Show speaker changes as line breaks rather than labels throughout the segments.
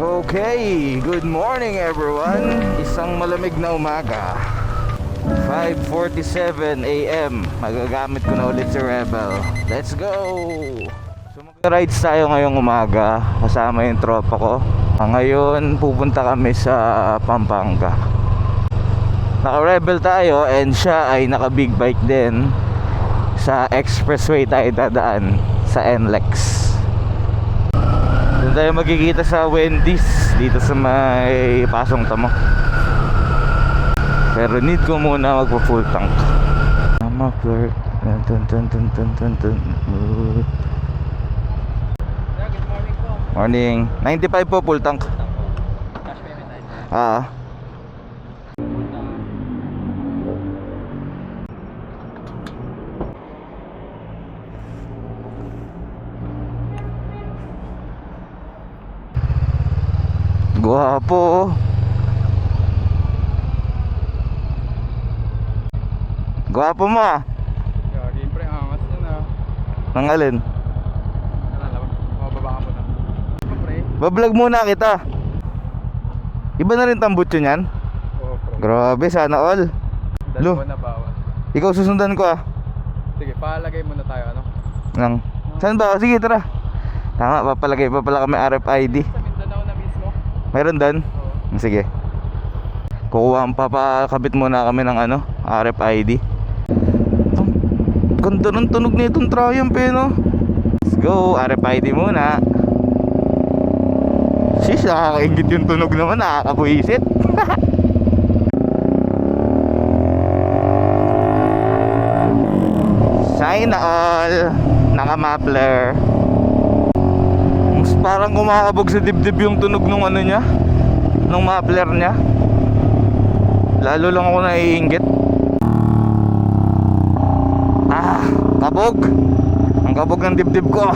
Okay, good morning everyone. Isang malamig na umaga. 5.47 a.m. Magagamit ko na ulit si Rebel. Let's go! So mag-rides tayo ngayong umaga kasama yung tropa ko. Ah, Ngayon pupunta kami sa Pampanga. Naka-rebel tayo and siya ay naka-big bike din. Sa expressway tayo dadaan sa NLEX. Doon tayo magkikita sa Wendy's dito sa may pasong tamo. Pero need ko muna magpa full tank. Mama flirt. Dun, dun, dun, dun, dun, dun,
morning po.
Morning. 95 po full tank.
Cash payment tayo.
Guwapo. oh. Guwapo mo ah.
Gagi, pre, angas yun ah.
Nang alin?
Mababa ka muna.
Bablog muna kita. Iba na rin tambutso niyan.
Oo, pre.
Grabe, sana all. Lo.
Dalawa na bawat.
Ikaw susundan ko ah.
Sige, palagay muna tayo, ano?
Nang. Saan ba? Sige, tara. Tama, papalagay pa pala kami RFID.
Sa Mindanao na mismo.
Meron doon?
Oo.
Sige. Kukuha ang papakabit muna kami ng ano, RFID. Ganda ng tunog na itong Triumph eh, no? Let's go, RFID muna. Sis, nakakaingit yung tunog naman, nakakabuisit. Sign all, naka-muffler. Parang kumakabog sa dibdib yung tunog nung ano niya, nung muffler niya. Lalo lang ako naiinggit. Ah, kabog. Ang kabog ng dibdib ko.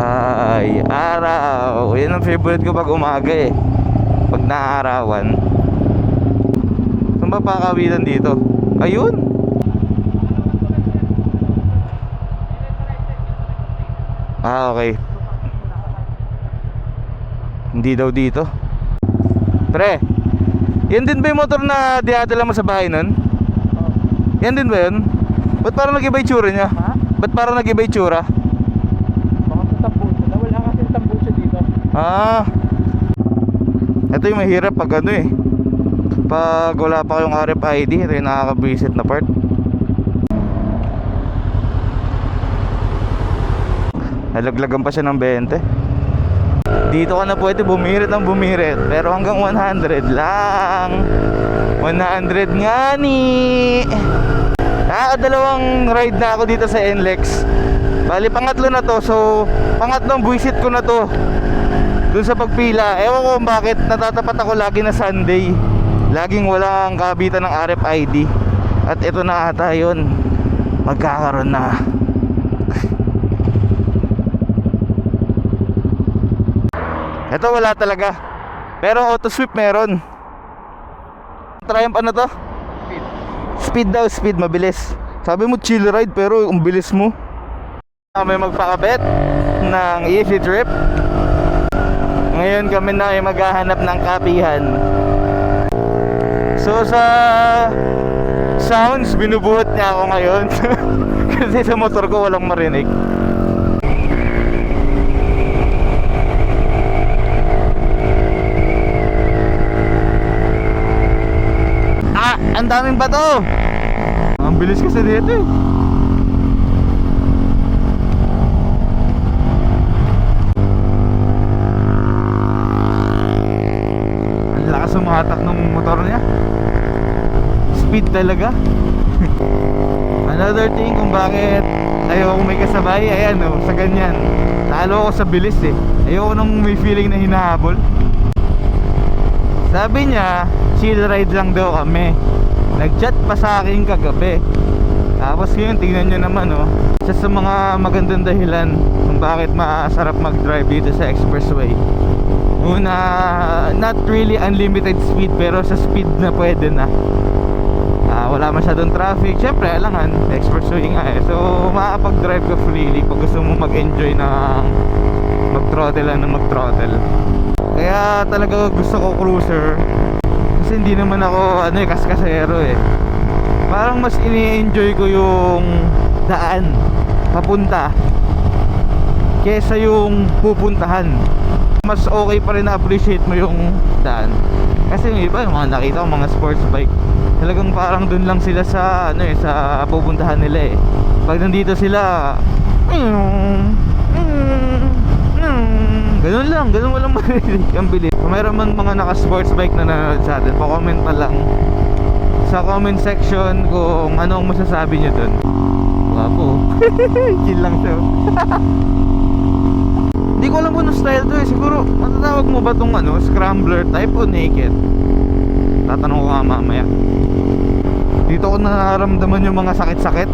Ay, araw. Yan ang favorite ko pag umaga eh. Pag naaarawan. Saan ba pakawitan dito? Ayun. Ah, okay. Hindi daw dito. Pre, yan din ba yung motor na dinadala mo sa bahay nun? Yan din ba yun? Ba't parang nag-iba yung tsura niya?
Ha?
Ba't parang nag-iba yung tsura?
Baka sa kasi tambucho dito.
Ah. Ito yung mahirap pag ano eh. Pag wala pa kayong RFID, ito yung nakaka-visit na part. Nalaglagan pa siya ng 20. Dito ka na pwede bumirit ng bumirit. Pero hanggang 100 lang. 100 nga ni. Nakakadalawang ride na ako dito sa NLEX. Bali pangatlo na to. So pangatlong buwisit ko na to. Doon sa pagpila. Ewan ko bakit natatapat ako lagi na Sunday. Laging walang kabitan ng RFID. At ito na ata yun. Magkakaroon na. Ito wala talaga. Pero auto sweep meron. Triumph ano to?
Speed.
Speed daw, speed mabilis. Sabi mo chill ride pero ang bilis mo. Kami magpakabit ng easy trip. Ngayon kami na ay maghahanap ng kapihan. So sa sounds binubuhat niya ako ngayon. Kasi sa motor ko walang marinig. Ah, ang daming bato. Ang bilis kasi dito eh. Ang lakas sumahatak ng motor niya. Speed talaga. Another thing kung bakit ayoko may kasabay, ayan oh, sa ganyan. Talo ako sa bilis eh. Ayoko nang may feeling na hinahabol. Sabi niya, chill ride lang daw kami. Nag-chat pa sa akin kagabi. Tapos ngayon, tingnan nyo naman oh. Isa sa mga magandang dahilan kung bakit masarap mag-drive dito sa expressway. Una, not really unlimited speed pero sa speed na pwede na. Ah, wala masyadong traffic. Siyempre, alangan, expressway nga eh. So, makakapag-drive ka freely pag gusto mo mag-enjoy ng mag-throttle lang ng mag-throttle. Kaya talaga gusto ko cruiser. Kasi hindi naman ako, ano eh, kaskasero eh. Parang mas ini-enjoy ko yung daan, papunta, kesa yung pupuntahan. Mas okay pa rin na-appreciate mo yung daan. Kasi yung iba, yung mga nakita ko, mga sports bike, talagang parang dun lang sila sa, ano eh, sa pupuntahan nila eh. Pag nandito sila, mm, mm, ganun lang, ganun walang marinig ang bilis. Kung mayroon man mga naka-sports bike na nanonood sa atin, pa-comment pa lang sa comment section kung ano ang masasabi nyo dun. Wapo. Chill lang siya. Hindi ko alam kung anong style to eh. Siguro, matatawag mo ba tong ano, scrambler type o naked? Tatanong ko nga mamaya. Dito ko nararamdaman yung mga sakit-sakit.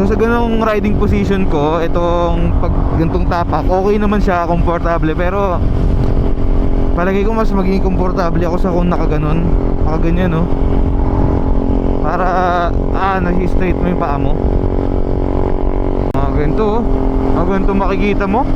So sa ganung riding position ko, itong pag ganitong tapak, okay naman siya, komportable. Pero palagay ko mas magiging komportable ako sa kung nakaganon. Nakaganyan, no? Para, ah, nasi-straight mo yung paa mo. Mga ganito, oh. Mga ganito makikita mo.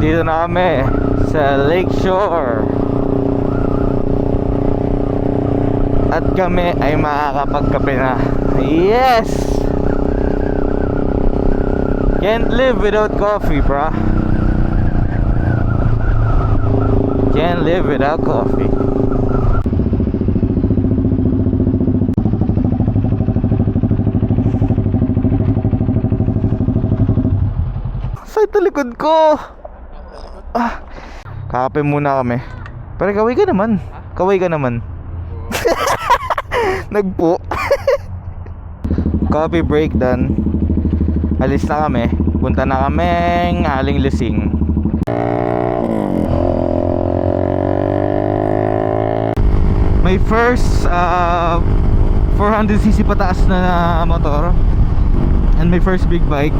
Dito na kami sa Lakeshore. At kami ay makakapagkape na. Yes! Can't live without coffee, brah. Can't live without coffee. Sa ito likod ko. Ah. Kakape muna kami. Pero kaway ka naman. Kaway ka naman. Nagpo. Coffee break done. Alis na kami. Punta na kaming Aling Lusing. May first uh, 400cc pataas na motor and may first big bike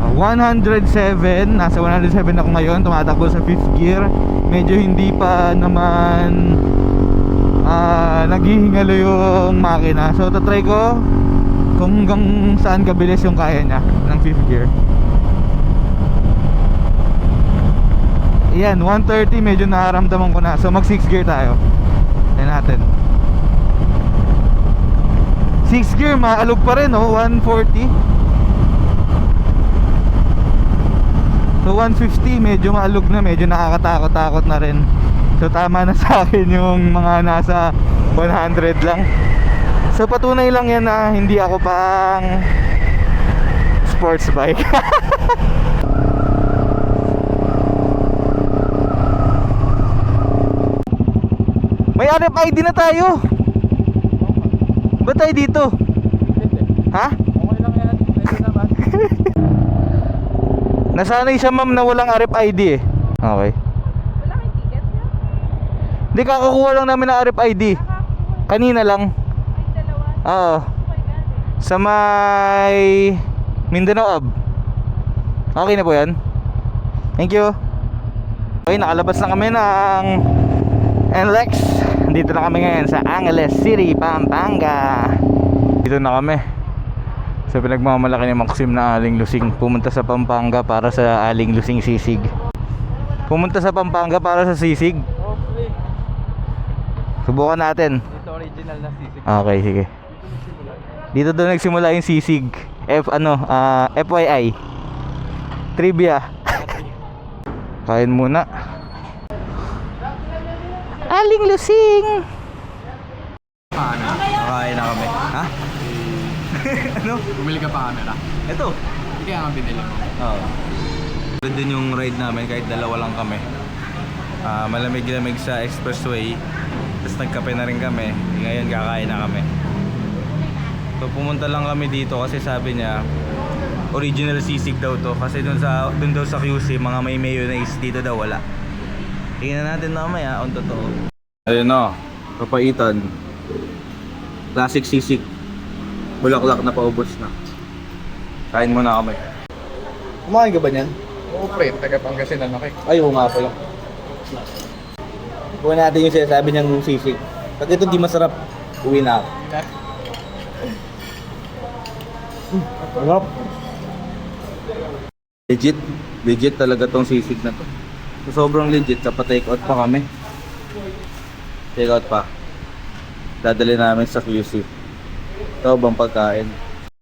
Uh, 107 nasa 107 ako ngayon tumatakbo sa 5th gear medyo hindi pa naman ah naghihingalo yung makina so tatry ko kung hanggang saan kabilis yung kaya niya ng 5th gear Ayan, 130 medyo nararamdaman ko na. So mag 6 gear tayo. Tignan natin. 6 gear, maalog pa rin, oh, 140. So 150, medyo maalog na, medyo nakakatakot-takot na rin. So tama na sa akin yung mga nasa 100 lang. So patunay lang yan na hindi ako pang sports bike. May RFID na tayo. Ba't tayo dito? Ha?
Okay lang yan. Pwede naman.
Nasanay siya ma'am na walang RFID eh. Okay.
Wala kang ticket niya?
Hindi kakakuha lang namin ng RFID. Kanina lang. Oo.
Okay na.
Sa may Mindanao Ab. Okay na po yan. Thank you. Okay, nakalabas na kami ng NLEX. Dito na kami ngayon sa Angeles City, Pampanga. Dito na kami. Sa pinagmamalaki ni Maxim na Aling Lusing. Pumunta sa Pampanga para sa Aling Lusing Sisig. Pumunta sa Pampanga para sa sisig. Subukan natin.
Dito original na sisig.
Okay, sige. Dito doon nagsimula yung sisig. F ano, ah, FYI. Trivia. Kain muna. Aling lusing.
Paano?
Kain na kami. Ha? ano?
Bumili ka pa camera.
Ito.
Hindi nga binili mo.
Oo. Good din yung ride namin kahit dalawa lang kami. Ah, malamig-lamig sa expressway. Nagkape na rin kami. Ngayon kakain na kami. So pumunta lang kami dito kasi sabi niya original sisig daw to kasi dun sa dun daw sa QC mga may mayonnaise dito daw wala. Tingnan natin mamaya kung totoo. Ayun na, papaitan. Classic sisig. Bulaklak na paubos na. Kain muna kami. Kumain ka ba niyan?
Oo, pre. Taga Pangasinan ako eh.
Ay, oo nga pala. Kuha natin yung sinasabi niyang sisig. Pag ito di masarap, uwi na ako. Sarap. Legit. Legit talaga tong sisig na to. So, sobrang legit. Sa pa-take out pa kami. Take out pa. Dadali namin sa QC. Ito bang pagkain?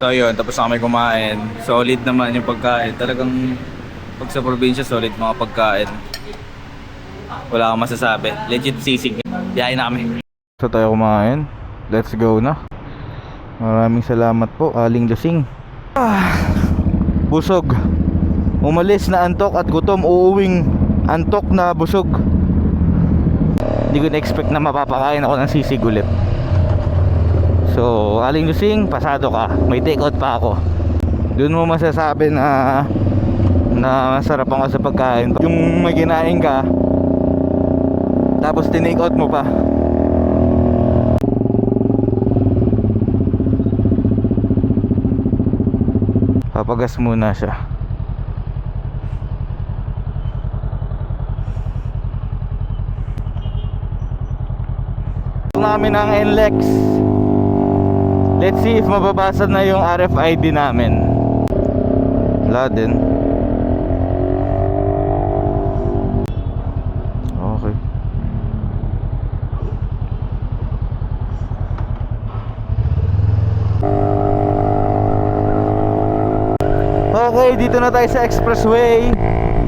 So yun, tapos na kami kumain. Solid naman yung pagkain. Talagang pag sa probinsya, solid mga pagkain. Wala akong masasabi. Legit sisig. Biyahe na kami. So tayo kumain. Let's go na. Maraming salamat po, Aling Lasing. Ah, busog. Umalis na antok at gutom. Uuwing antok na busog. Hindi ko na-expect na mapapakain ako ng sisig ulit. So, Aling Lusing, pasado ka. May take out pa ako. Doon mo masasabi na na masarap ako sa pagkain. Yung may kinain ka, tapos tinake out mo pa. Papagas muna siya. namin ang NLEX Let's see if mababasa na yung RFID namin Wala din dito na tayo sa expressway.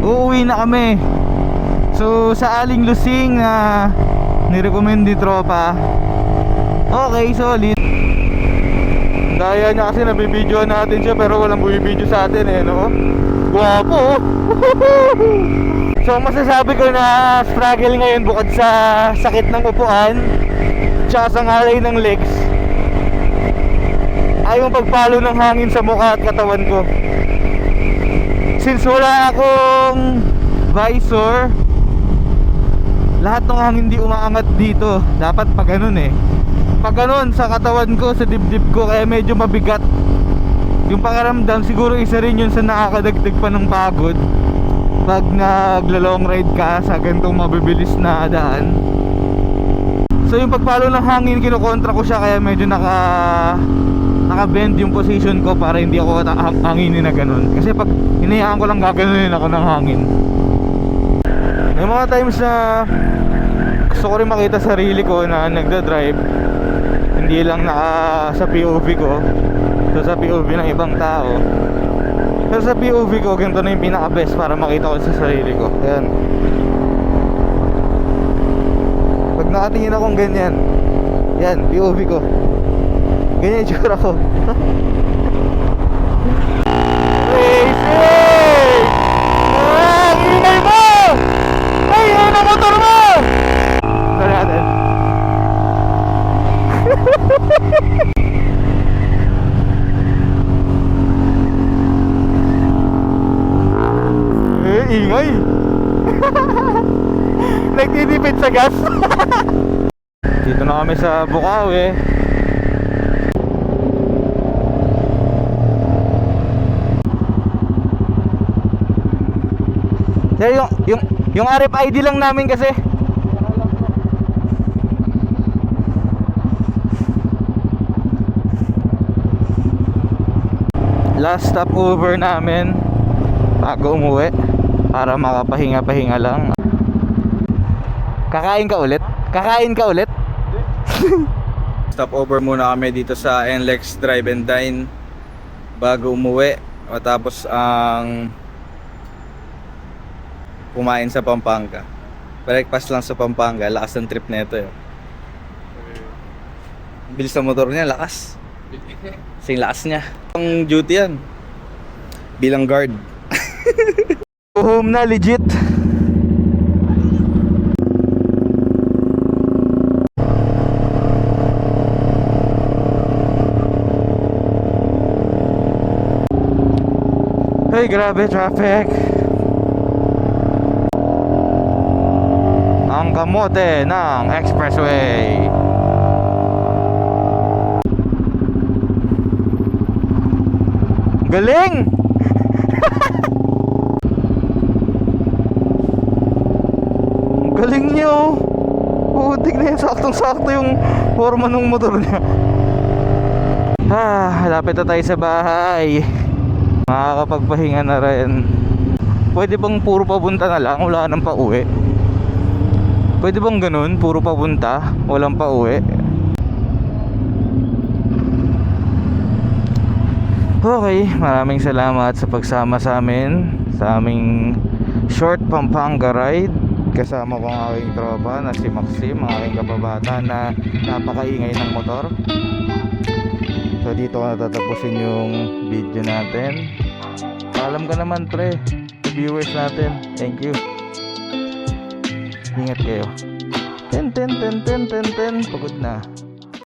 Uuwi na kami. So sa Aling Lusing na nirecommend ni tropa. Okay, solid. Daya niya kasi nabibidyoan natin siya pero walang bumibidyo sa atin eh, no? Guwapo! so masasabi ko na struggle ngayon bukod sa sakit ng upuan Tsaka sa ngalay ng legs. Ay yung pagpalo ng hangin sa mukha at katawan ko Since wala akong visor. Lahat ng hangin di umaangat dito dapat pag ganun eh. Pag ganun sa katawan ko sa dibdib ko kaya medyo mabigat. Yung pangaramdam siguro isa rin yun sa nakakadagdag pa ng pagod. Pag nagla long ride ka sa ganitong mabibilis na daan. So yung pagpalo ng hangin kinukontra ko siya kaya medyo naka naka bend yung position ko para hindi ako hanginin na ganun. Kasi pag hinayaan ko lang gaganunin ako ng hangin. May mga times na gusto ko rin makita sarili ko na nagda-drive. Hindi lang naka sa POV ko. So sa POV ng ibang tao. Pero sa POV ko ganito na yung pinaka best para makita ko sa sarili ko. Ayan. Pag nakatingin akong ganyan yan POV ko ganyan yung tsura ko Racing! Ah, ingay mo! Ay, motor mo? Ito natin. eh, ingay. Nagtitipid sa gas. Dito na kami sa Bukawi. Kaya yung, yung, yung RFID lang namin kasi Last stopover namin Bago umuwi Para makapahinga-pahinga lang Kakain ka ulit? Kakain ka ulit? Stopover muna kami dito sa NLEX Drive and Dine Bago umuwi Matapos ang kumain sa Pampanga. Breakfast lang sa Pampanga, lakas ng trip na ito eh. Bilis ng motor niya, lakas. Sing lakas niya. Ang duty yan. Bilang guard. Home na, legit. Hey, grabe traffic. Ang kamote ng expressway. Galing! Galing nyo! Putik na yan, saktong-sakto yung forma ng motor niya. Ah, lapit na tayo sa bahay. Makakapagpahinga na rin. Pwede bang puro papunta na lang, wala nang pauwi? Pwede bang ganun, puro papunta, walang pauwi? Okay, maraming salamat sa pagsama sa amin sa aming short Pampanga ride. Kasama ko ang aking tropa na si Maxim, ang aking kababata na napakaingay ng motor. So dito ko natatapusin yung video natin. Alam ka naman pre, viewers natin. Thank you. Ingat kayo. Ten ten ten ten ten ten. Pagod na.